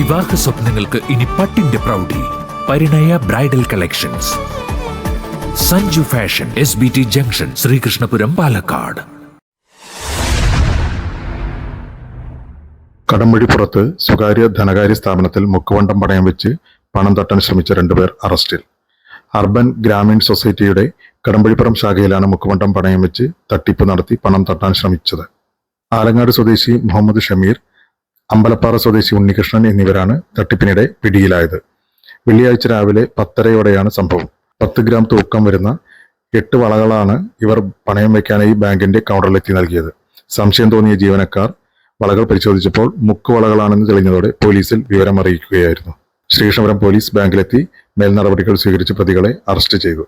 വിവാഹ സ്വപ്നങ്ങൾക്ക് ഇനി പട്ടിന്റെ പ്രൗഢി. Parinaya bridal collections. Sanju fashion S B T junction Sreekrishnapuram Palakkad. കടമ്പഴിപ്പുറത്ത് സ്വകാര്യ ധനകാര്യ സ്ഥാപനത്തിൽ മുക്കുവണ്ടം പണയം വെച്ച് പണം തട്ടാൻ ശ്രമിച്ച രണ്ടുപേർ അറസ്റ്റിൽ. അർബൻ ഗ്രാമീൺ സൊസൈറ്റിയുടെ കടമ്പഴിപ്പുറം ശാഖയിലാണ് മുക്കുവണ്ടം പണയം വെച്ച് തട്ടിപ്പ് നടത്തി പണം തട്ടാൻ ശ്രമിച്ചത്. ആലങ്ങാട് സ്വദേശി മുഹമ്മദ് ഷമീർ അമ്പലപ്പാറ സ്വദേശി ഉണ്ണികൃഷ്ണൻ എന്നിവരാണ് തട്ടിപ്പിനിടെ പിടിയിലായത്. വെള്ളിയാഴ്ച രാവിലെ പത്തരയോടെയാണ് സംഭവം. പത്ത് ഗ്രാം തൂക്കം വരുന്ന എട്ട് വളകളാണ് ഇവർ പണയം വയ്ക്കാനായി ബാങ്കിന്റെ കൗണ്ടറിലെത്തി നൽകിയത്. സംശയം തോന്നിയ ജീവനക്കാർ വളകൾ പരിശോധിച്ചപ്പോൾ മുക്ക് വളകളാണെന്ന് തെളിഞ്ഞതോടെ പോലീസിൽ വിവരം അറിയിക്കുകയായിരുന്നു. ശ്രീകൃഷ്ണപുരം പോലീസ് ബാങ്കിലെത്തി മേൽനടപടികൾ സ്വീകരിച്ച് പ്രതികളെ അറസ്റ്റ് ചെയ്തു.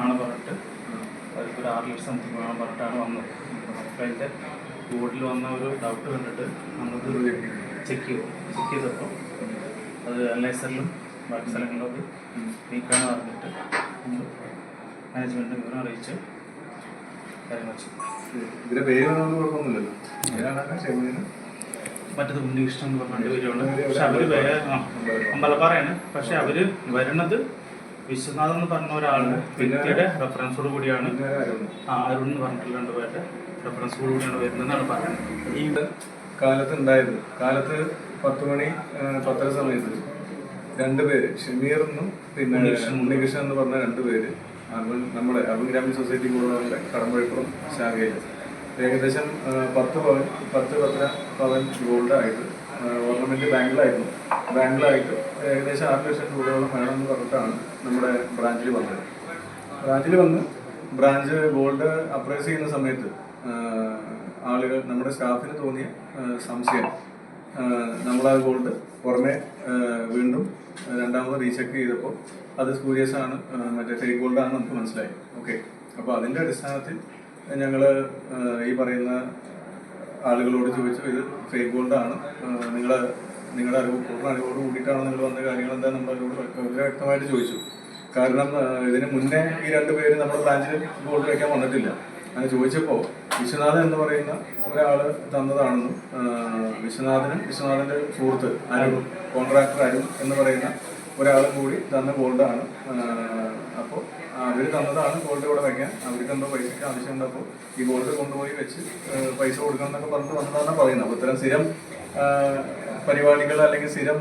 ആണ് അവർക്കൊരു ആറ് ലക്ഷം സംതിങ് വേണം പറഞ്ഞിട്ടാണ് വന്നത്. അപ്പം അതിന്റെ ബോർഡിൽ വന്ന ഒരു ഡൗട്ട് കണ്ടിട്ട് നമുക്ക് ചെക്ക് ചെയ്തു. ചെക്ക് ചെയ്തപ്പോൾ അത് അനലൈസറിലും ബാക്കി സ്ഥലങ്ങളിലും അത് അറിഞ്ഞിട്ട് മാനേജ്മെന്റ് വിവരം അറിയിച്ച് കാര്യങ്ങൾ പേര് കുഴപ്പമൊന്നുമില്ലല്ലോ. മറ്റത് ഉണ്ണികൃഷ്ണൻ എന്ന് പറഞ്ഞ പേരുണ്ട് പക്ഷെ ആ, അമ്പലപ്പാറയാണ്. പക്ഷെ അവർ വരുന്നത് വിശ്വനാഥ് എന്ന് പറഞ്ഞ ഒരാളുടെ വ്യക്തിയുടെ റെഫറൻസോട് കൂടിയാണ് അരുൺ എന്ന് പറഞ്ഞിട്ടുള്ള പേരുടെ റെഫറൻസോട് കൂടിയാണ് വരുന്നതെന്നാണ് പറയുന്നത്. ഈ കാലത്ത് ഉണ്ടായത്. കാലത്ത് പത്ത് മണി പത്തര സമയത്ത് രണ്ടുപേര് ഷമീർ എന്നും പിന്നെ ഉണ്ണികൃഷ്ണൻ. എന്ന്. പറഞ്ഞ രണ്ടുപേര് അർബൻ നമ്മുടെ അർബൻ ഗ്രാമീൺ സൊസൈറ്റി കൂടുതലുള്ള കടമ്പഴിപ്പുറം ശാഖയിൽ ഏകദേശം പത്ത് പവൻ പത്ത് പത്തര പവൻ ഗോൾഡ് ആയിട്ട് ഓർണമെന്റ് ബാങ്കിലായിരുന്നു. ബാങ്കിലായിട്ട് ഏകദേശം ആറ് ലക്ഷം രൂപയോളം എന്ന് പറഞ്ഞിട്ടാണ് നമ്മുടെ ബ്രാഞ്ചിൽ വന്നത്. ബ്രാഞ്ചിൽ വന്ന് ബ്രാഞ്ച് ഗോൾഡ് അപ്രൈസ് ചെയ്യുന്ന സമയത്ത് ആളുകൾ നമ്മുടെ സ്റ്റാഫിന് തോന്നിയ സംശയം നമ്മൾ ആ ഗോൾഡ് പുറമെ വീണ്ടും രണ്ടാമത് റീചെക്ക് ചെയ്തപ്പോൾ അത് സ്പൂരിയസ് ആണ് മറ്റേ ഫേക്ക് ഗോൾഡ് ആണെന്ന് നമുക്ക് മനസ്സിലായി. ഓക്കെ. അപ്പോൾ അതിന്റെ അടിസ്ഥാനത്തിൽ ഞങ്ങൾ ഈ പറയുന്ന ആളുകളോട് ചോദിച്ചു ഇത് ഫേക്ക് ആണ്. നിങ്ങൾ നിങ്ങളുടെ അറിവ് പൂർണ അറിവോട് കൂടിയിട്ടാണ് നിങ്ങൾ വന്ന കാര്യങ്ങൾ എന്താ നമ്മൾ അവരോട് വ്യക്തമായിട്ട് ചോദിച്ചു. കാരണം ഇതിന് മുന്നേ ഈ രണ്ട് പേര് നമ്മുടെ ബ്രാഞ്ചിൽ ഗോൾഡ് വയ്ക്കാൻ വന്നിട്ടില്ല. അങ്ങനെ ചോദിച്ചപ്പോൾ വിശ്വനാഥൻ എന്ന് പറയുന്ന ഒരാൾ തന്നതാണെന്നും വിശ്വനാഥന് വിശ്വനാഥന്റെ സുഹൃത്ത് അരുൺ കോൺട്രാക്ടർ അരുൺ എന്ന് പറയുന്ന ഒരാൾ കൂടി തന്ന ഗോൾഡാണ് അപ്പോൾ അവർ തന്നതാണ് ഗോൾഡ് ഇവിടെ വയ്ക്കാൻ. അവർക്ക് എന്തോ പൈസയ്ക്ക് ആവശ്യമുണ്ടപ്പോൾ ഈ ഗോൾഡ് കൊണ്ടുപോയി വെച്ച് പൈസ കൊടുക്കണം എന്നൊക്കെ പറഞ്ഞിട്ട് വന്നതാണ് പറയുന്നത്. അപ്പോൾ ഇത്തരം സ്ഥിരം പരിപാടികൾ അല്ലെങ്കിൽ സ്ഥിരം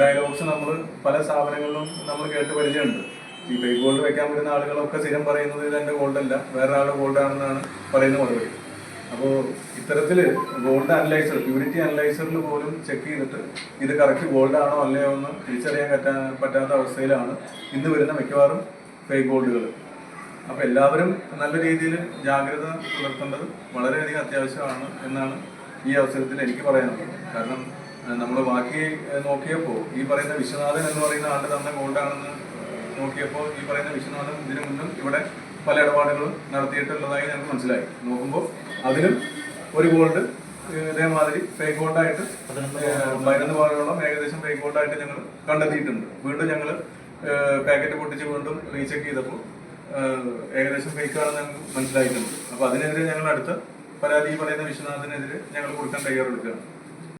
ഡയലോഗ്സ് നമ്മൾ പല സ്ഥാപനങ്ങളിലും നമ്മൾ കേട്ട് പരിചയമുണ്ട്. ഈ ഫേക്ക് ഗോൾഡ് വെക്കാൻ വരുന്ന ആളുകളൊക്കെ സ്ഥിരം പറയുന്നത് ഇത് എന്റെ അല്ല വേറെ ആളുടെ ഗോൾഡ് ആണെന്നാണ് പറയുന്ന മറുപടി അപ്പോൾ ഇത്തരത്തിൽ ഗോൾഡ് അനലൈസർ പ്യൂരിറ്റി അനലൈസറിൽ പോലും ചെക്ക് ചെയ്തിട്ട് ഇത് കറക്റ്റ് ഗോൾഡ് ആണോ അല്ലയോ എന്ന് തിരിച്ചറിയാൻ പറ്റാ പറ്റാത്ത അവസ്ഥയിലാണ് ഇന്ന് വരുന്ന മിക്കവാറും ഫേക്ക് ഗോൾഡുകൾ അപ്പോൾ എല്ലാവരും നല്ല രീതിയിൽ ജാഗ്രത പുലർത്തേണ്ടത് വളരെയധികം അത്യാവശ്യമാണ് എന്നാണ് ഈ അവസരത്തിൽ എനിക്ക് പറയാനുള്ളത്. കാരണം നമ്മൾ ബാക്കി നോക്കിയപ്പോൾ ഈ പറയുന്ന വിശ്വനാഥൻ എന്ന് പറയുന്ന ആൾ തന്നെ ഗോൾഡാണെന്ന് നോക്കിയപ്പോൾ ഈ പറയുന്ന വിശ്വനാഥൻ ഇതിനു മുന്നും ഇവിടെ പല ഇടപാടുകളും നടത്തിയിട്ടുള്ളതായി ഞങ്ങൾക്ക് മനസ്സിലായി. നോക്കുമ്പോൾ അതിലും ഒരു ഗോൾഡ് ഇതേമാതിരി ഫേക്ക് ഗോൾഡായിട്ട് പതിനൊന്ന് പവനോളം ഏകദേശം ഫേക്ക് ഗോൾഡായിട്ട് ഞങ്ങൾ കണ്ടെത്തിയിട്ടുണ്ട്. വീണ്ടും ഞങ്ങൾ പാക്കറ്റ് പൊട്ടിച്ച് വീണ്ടും റീചെക്ക് ചെയ്തപ്പോൾ ഏകദേശം ഫേക്ക് ആണെന്ന് ഞങ്ങൾക്ക് മനസ്സിലായിട്ടുണ്ട്. അപ്പോൾ അതിനെതിരെ ഞങ്ങൾ അടുത്ത പരാതി പറയുന്ന വിശ്വനാഥിനെതിരെ ഞങ്ങൾ കൊടുക്കാൻ തയ്യാറെടുക്കുകയാണ്.